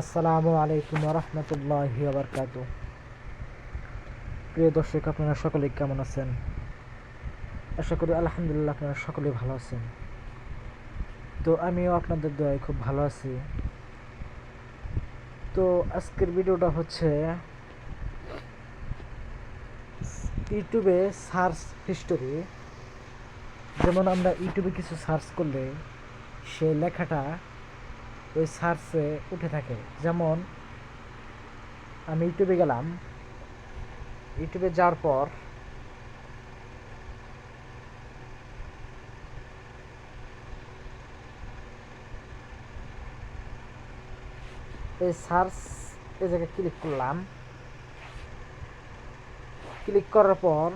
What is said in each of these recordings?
আসসালামু আলাইকুম রহমতুল্লাহি আবরকাত প্রিয় দর্শক, আপনারা সকলে কেমন আছেন? আশা করি আলহামদুলিল্লাহ আপনারা সকলে ভালো আছেন। তো আমিও আপনাদের দয়ায় খুব ভালো আছি। তো আজকের ভিডিওটা হচ্ছে ইউটিউবে সার্চ হিস্টোরি। যেমন আমরা ইউটিউবে কিছু সার্চ করলে সেই লেখাটা ওই সার্চে উঠে থাকে। যেমন, আমি ইউটিউবে গেলাম। ইউটিউবে যাওয়ার পর এই সার্চ এই জায়গায় ক্লিক করলাম। ক্লিক করার পর,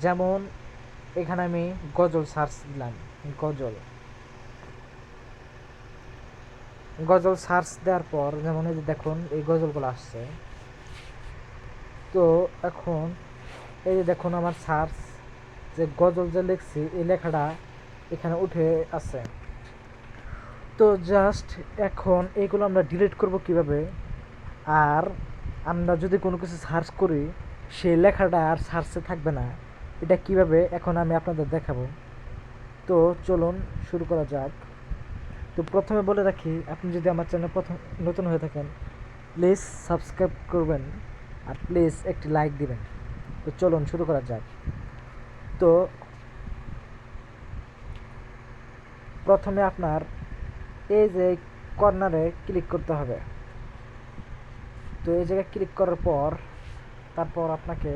যেমন, এখানে আমি গজল সার্চ দিলাম। গজল। গজল সার্চ দেওয়ার পর, যেমন এই যে দেখুন, এই গজলগুলো আসছে। তো এখন এই যে দেখুন আমার সার্চ, যে গজল যে লিখছি, এই লেখাটা এখানে উঠে আছে। তো জাস্ট এখন এইগুলো আমরা ডিলিট করব কীভাবে? আর আমরা যদি কোনো কিছু সার্চ করি, সেই লেখাটা আর সার্চে থাকবে না। এটা কীভাবে? এখন আমি আপনাদের দেখাবো। তো চলুন, শুরু করা যাক। তো প্রথমে বলে রাখি, আপনি যদি আমার চ্যানেল প্রথম, নতুন হয়ে থাকেন প্লিজ সাবস্ক্রাইব করবেন আর প্লিজ একটি লাইক দিবেন। তো চলুন শুরু করা যাক। তো প্রথমে আপনার এই যে কর্নারে ক্লিক করতে হবে। তো এই জায়গায় ক্লিক করার পর, তারপর আপনাকে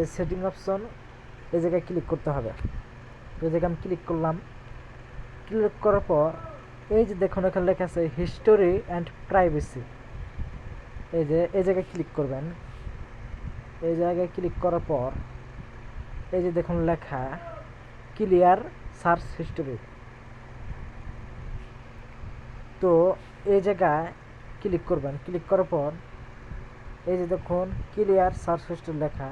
এই সেটিং অপশন এই জায়গায় ক্লিক করতে হবে। তো এই জায়গায় আমি ক্লিক করলাম। ক্লিক করার পর এই যে দেখুন, এখানে লেখা আছে হিস্টোরি অ্যান্ড প্রাইভেসি এই যে, এই জায়গায় ক্লিক করবেন। এই জায়গায় ক্লিক করার পর এই যে দেখুন লেখা ক্লিয়ার সার্চ হিস্টোরি তো এই জায়গায় ক্লিক করবেন। ক্লিক করার পর এই যে দেখুন ক্লিয়ার সার্চ হিস্টোরি লেখা।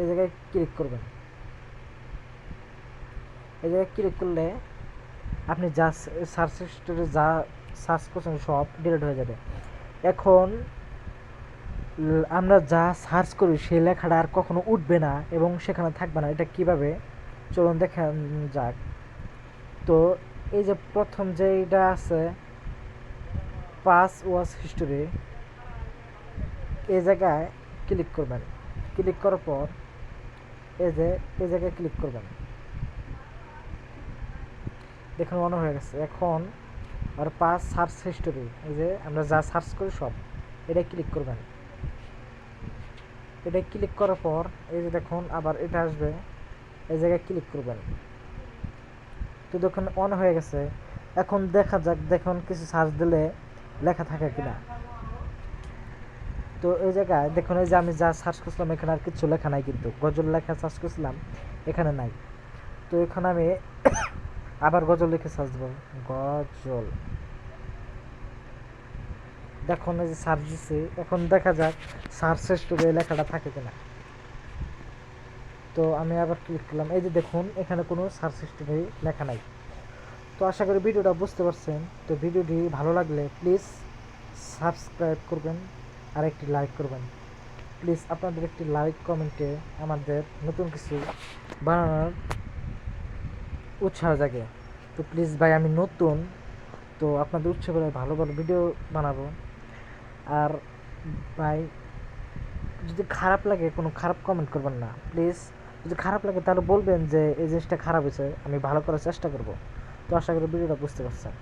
এই জায়গায় ক্লিক করবেন। এই জায়গায় ক্লিক করলে আপনি যা সার্চ হিস্টোরি যা সার্চ করছেন সব ডিলিট হয়ে যাবে। এখন আমরা যা সার্চ করি সেই লেখাটা আর কখনো উঠবে না এবং সেখানে থাকবে না। এটা কীভাবে? চলুন দেখা যাক। তো এই যে প্রথম যে এটা আছে পাস ওয়াস হিস্টোরি এই জায়গায় ক্লিক করবেন। ক্লিক করার পর এই যে এই জায়গায় ক্লিক করবেন। দেখুন মনে হয়ে গেছে, এখন আর পাস সার্চ হিস্টোরি এই যে আমরা যা সার্চ করি সব এটা ক্লিক করবেন। এটা ক্লিক করার পর, এই যে দেখুন, আবার এটা আসবে, এই জায়গায় ক্লিক করবেন। তো দেখুন অন হয়ে গেছে। এখন দেখা যাক, দেখুন কিছু সার্চ দিলে লেখা থাকে কিনা। তো এই জায়গায় দেখুন, এই যে আমি যা সার্চ করছিলাম, এখানে আর কিছু লেখা নাই কিন্তু, গজল লেখা সার্চ করছিলাম, এখানে নাই। তো এখন আমি আবার গজল লিখে সার্চ দেবো। গজল। দেখুন এই যে সার্চ দিচ্ছি এখন দেখা যাক সার্চ হিস্টোরি লেখাটা থাকে কিনা। তো আমি আবার ক্লিক করলাম। এই যে দেখুন, এখানে কোনো সার্চ হিস্টোরি লেখা নাই। তো আশা করি ভিডিওটা বুঝতে পারছেন। তো ভিডিওটি ভালো লাগলে প্লিজ সাবস্ক্রাইব করবেন আর একটি লাইক করবেন। প্লিজ আপনাদের একটি লাইক কমেন্টে আমাদের নতুন কিছু বানানোর উৎসাহ জাগে। তো প্লিজ ভাই, আমি নতুন, তো আপনাদের উৎসাহ করে ভালো ভালো ভিডিও বানাবো। আর ভাই, যদি খারাপ লাগে, কোনো খারাপ কমেন্ট করবেন না। প্লিজ যদি খারাপ লাগে তাহলে বলবেন যে, এই জিনিসটা খারাপ হয়েছে, আমি ভালো করার চেষ্টা করব। তো আশা করি ভিডিওটা বুঝতে পারছেন।